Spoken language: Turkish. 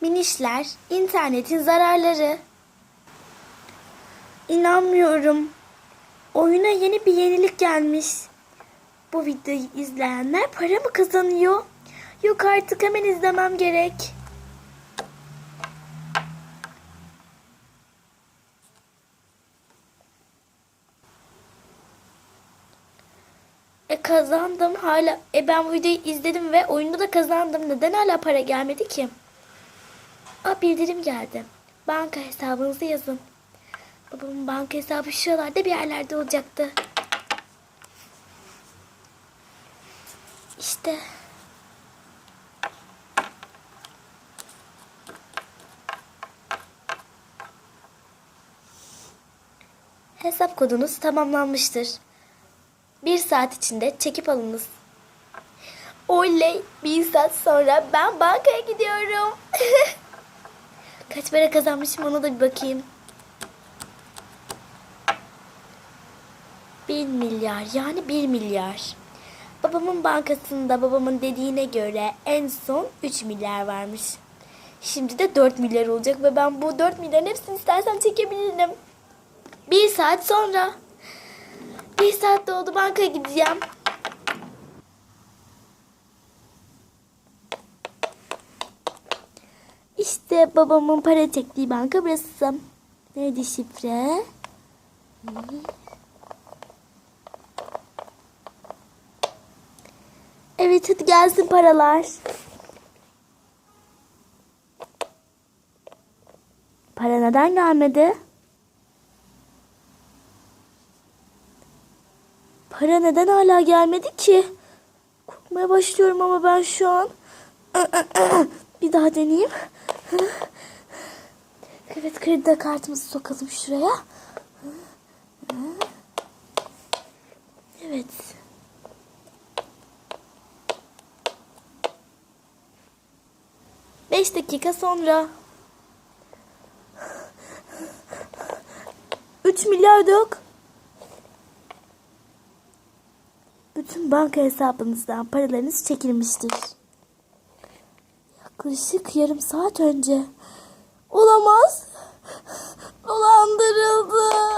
Minişler, internetin zararları. İnanmıyorum. Oyuna yeni bir yenilik gelmiş. Bu videoyu izleyenler para mı kazanıyor? Yok artık hemen izlemem gerek. E kazandım hala. E ben bu videoyu izledim ve oyunda da kazandım. Neden hala para gelmedi ki? Aa bildirim geldi. Banka hesabınızı yazın. Babamın banka hesabı şuralarda bir yerlerde olacaktı. İşte. Hesap kodunuz tamamlanmıştır. Bir saat içinde çekip alınız. Oley! Bir saat sonra ben bankaya gidiyorum. Kaç para kazanmışım ona da bir bakayım. Bir milyar yani bir milyar. Babamın bankasında babamın dediğine göre en son 3 milyar varmış. Şimdi de 4 milyar olacak ve ben bu 4 milyarın hepsini istersem çekebilirim. Bir saat sonra. Bir saat oldu bankaya gideceğim. İşte babamın para çektiği banka burası. Nerede şifre? Evet hadi gelsin paralar. Para neden gelmedi? Para neden hala gelmedi ki? Korkmaya başlıyorum ama ben şu an. Bir daha deneyeyim. Evet kredi kartımızı sokalım şuraya. Evet. Beş dakika sonra. Üç milyar yok. Bütün banka hesabınızdan paralarınız çekilmiştir. Yaklaşık yarım saat önce. Olamaz. Dolandırıldım.